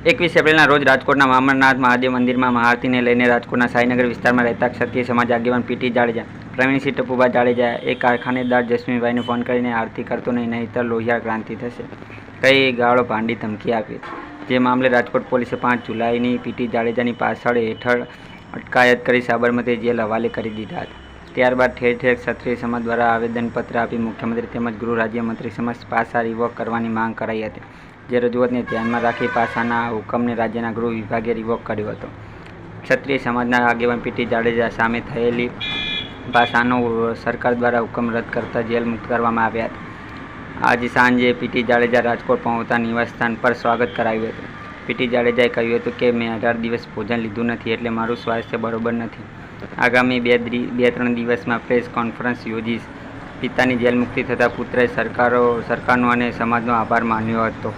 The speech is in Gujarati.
એકવીસ એપ્રિલના રોજ રાજકોટના વામનનાથ મહાદેવ મંદિરમાં મહાઆરતીને લઈને રાજકોટના સાઈનગર વિસ્તારમાં રહેતા ક્ષત્રિય સમાજ આગેવાન પીટી જાડેજા પ્રવીણસિંહ ટપુભા જાડેજા એક કારખાનેદાર જસ્મીભાઈને ફોન કરીને આરતી કરતો નહીં, નહીંતર લોહિયાળ ક્રાંતિ થશે. કઈ ગાળો ભાંડી ધમકી આપી. જે મામલે રાજકોટ પોલીસે પાંચ જુલાઈની પીટી જાડેજાની પાછળ હેઠળ અટકાયત કરી સાબરમતી જેલ હવાલે કરી દીધા હતા. ત્યારબાદ ઠેર ઠેર ક્ષત્રિય સમાજ દ્વારા આવેદનપત્ર આપી મુખ્યમંત્રી તેમજ ગૃહ રાજ્યમંત્રી સમક્ષ પાસા રિવોક કરવાની માંગ કરાઈ હતી, જે રજૂઆતને ધ્યાનમાં રાખી પાસાના હુકમને રાજ્યના ગૃહ વિભાગે રિવોક કર્યો હતો. ક્ષત્રિય સમાજના આગેવાન પીટી જાડેજા સામે થયેલી પાસાનો સરકાર દ્વારા હુકમ રદ કરતા જેલ મુક્ત કરવામાં આવ્યા હતા. આજે સાંજે પીટી જાડેજા રાજકોટ પહોંચતા નિવાસસ્થાન પર સ્વાગત કરાવ્યું હતું. પીટી જાડેજાએ કહ્યું હતું કે, મેં અઢાર દિવસ ભોજન લીધું નથી એટલે મારું સ્વાસ્થ્ય બરોબર નથી. આગામી બે બે ત્રણ દિવસમાં પ્રેસ કોન્ફરન્સ યોજીશ. પિતાની જેલ મુક્તિ થતાં પુત્રએ સરકારો, સરકારનો અને સમાજનો આભાર માન્યો હતો.